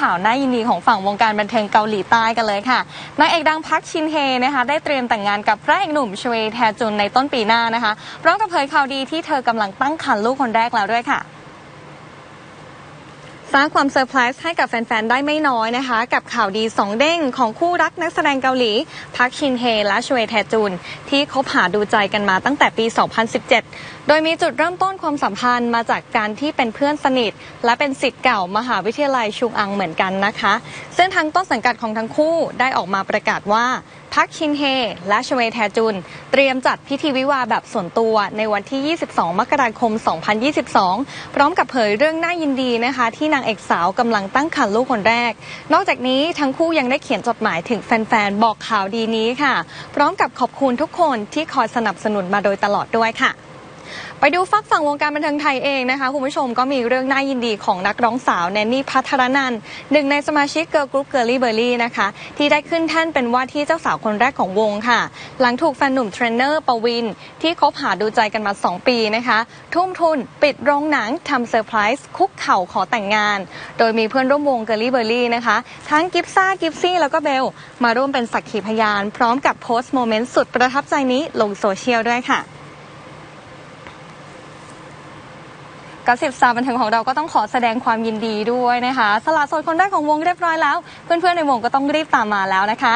ข่าวน่ายินดีของฝั่งวงการบันเทิงเกาหลีใต้กันเลยค่ะนางเอกดังพักชินเฮนะคะได้เตรียมแต่งงานกับพระเอกหนุ่มชเวแทจุนในต้นปีหน้านะคะพร้อมกับเผยข่าวดีที่เธอกำลังตั้งครรภ์ลูกคนแรกแล้วด้วยค่ะ สร้างความเซอร์ไพรส์ให้กับแฟน ๆ ได้ไม่น้อยนะคะ กับข่าวดี2เด้งของคู่รักนักแสดงเกาหลี พักชินเฮและชเวแทจูนที่คบหาดูใจกันมาตั้งแต่ปี 2017 โดยมีจุดเริ่มต้นความสัมพันธ์มาจากการที่เป็นเพื่อนสนิท และเป็นสิทธิ์เก่ามหาวิทยาลัยชุงอังเหมือนกันนะคะ ซึ่งทางต้นสังกัดของทั้งคู่ได้ออกมาประกาศว่าพักชินเฮและชเวแทจุน เตรียมจัดพิธีวิวาแบบส่วนตัวในวันที่ 22 มกราคม 2022 พร้อมกับเผยเรื่องน่ายินดีนะคะที่นางเอกสาวกำลังตั้งครรภ์ลูกคนแรก นอกจากนี้ทั้งคู่ยังได้เขียนจดหมายถึงแฟนๆ บอกข่าวดีนี้ค่ะ พร้อมกับขอบคุณทุกคนที่คอยสนับสนุนมาโดยตลอดด้วยค่ะ ไปดูฟักฝั่งวงการบันเทิงไทยเองนะคะ คุณผู้ชมก็มีเรื่องน่ายินดีของนักร้องสาวแนนนี่พัทรนันท์หนึ่งในสมาชิกเกิร์ลกรุ๊ปเกอร์ลี่เบอร์รี่นะคะ ที่ได้ขึ้นแท่นเป็นว่าที่เจ้าสาวคนแรกของวงค่ะ หลังถูกแฟนหนุ่มเทรนเนอร์ปวิน ที่คบหาดูใจกันมา 2 ปีนะคะ ทุ่มทุนปิดโรงหนังทำเซอร์ไพรส์คุกเข่าขอแต่งงาน โดยมีเพื่อนร่วมวงเกอร์ลี่เบอร์รี่นะคะ ทั้งกิฟซ่ากิฟซี่แล้วก็เบลมาร่วมเป็นสักขีพยาน พร้อมกับโพสต์โมเมนต์สุดประทับใจนี้ลงโซเชียลด้วยค่ะ กสิบสาวบันเทิงของเราก็ต้องขอแสดงความยินดีด้วยนะคะ สละโสดคนแรกของวงเรียบร้อยแล้ว เพื่อนๆในวงก็ต้องรีบตามมาแล้วนะคะ